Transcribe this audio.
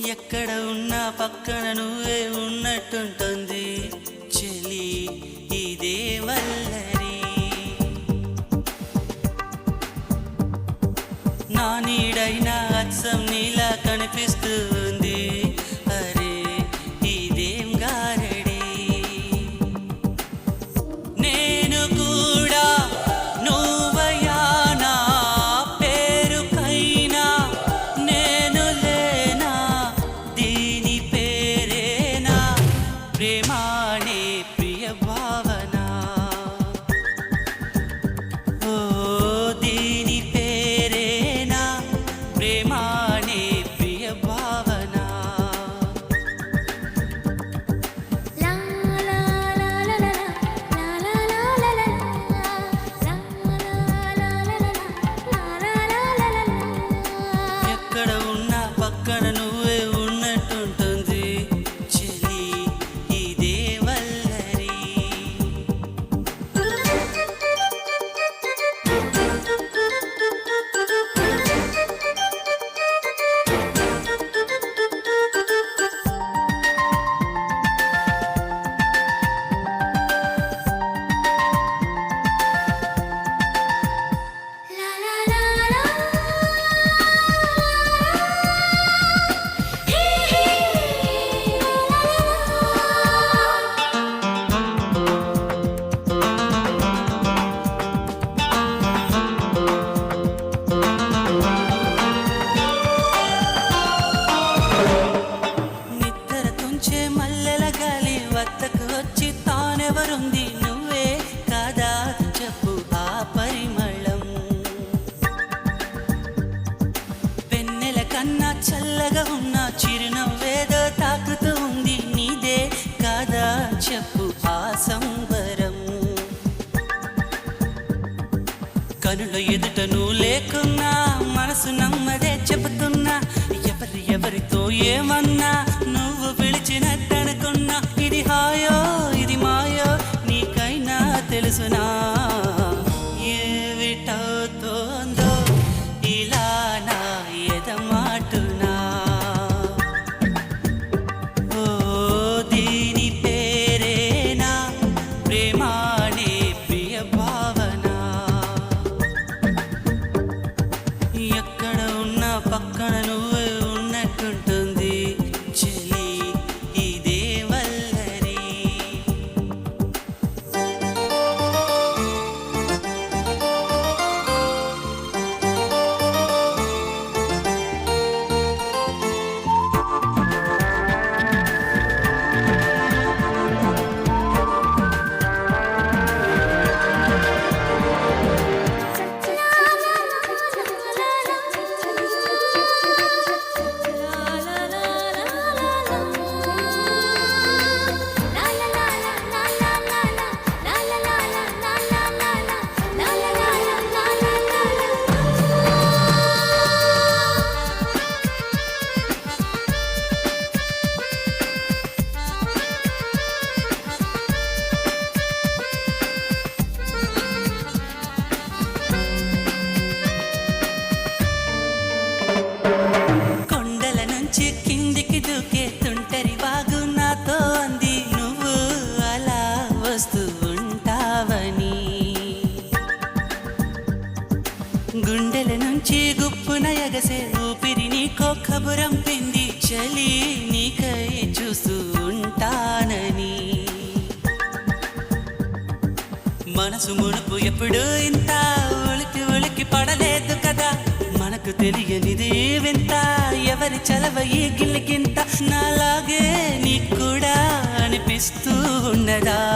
ఎక్కడ ఉన్నా పక్కన నువ్వే ఉన్నట్టుంటుంది. చెలి ఇదే వల్లరి నా నీడైనా అచ్చం నీలా కనిపిస్తూ చల్లగా ఉన్న చిరునవ్వేదో తాకుతూ ఉంది. నీదే కాదా చెప్పు ఆ సంబరం. కనుల ఎదుట నువ్వు లేకున్నా మనసు నమ్మదే చెబుతున్నా. ఎవరి ఎవరితో ఏమన్నా నువ్వు పిలిచినట్టనుకున్నా. ఇది హాయో ఇది మాయో నీకైనా తెలుసునా? గుండెల నుంచి గుప్పున ఎగసే ఊపిరి నీకో కబురం పింది. చలి నీకై చూస్తూ ఉంటానని. మనసు మునుపు ఎప్పుడు ఇంత ఉలికి ఉలికి పడలేదు కదా. మనకు తెలియనిది వింత ఎవరి చలవ ఈ గిల్లికింత. నాలాగే నీకు కూడా అనిపిస్తూ ఉన్నదా?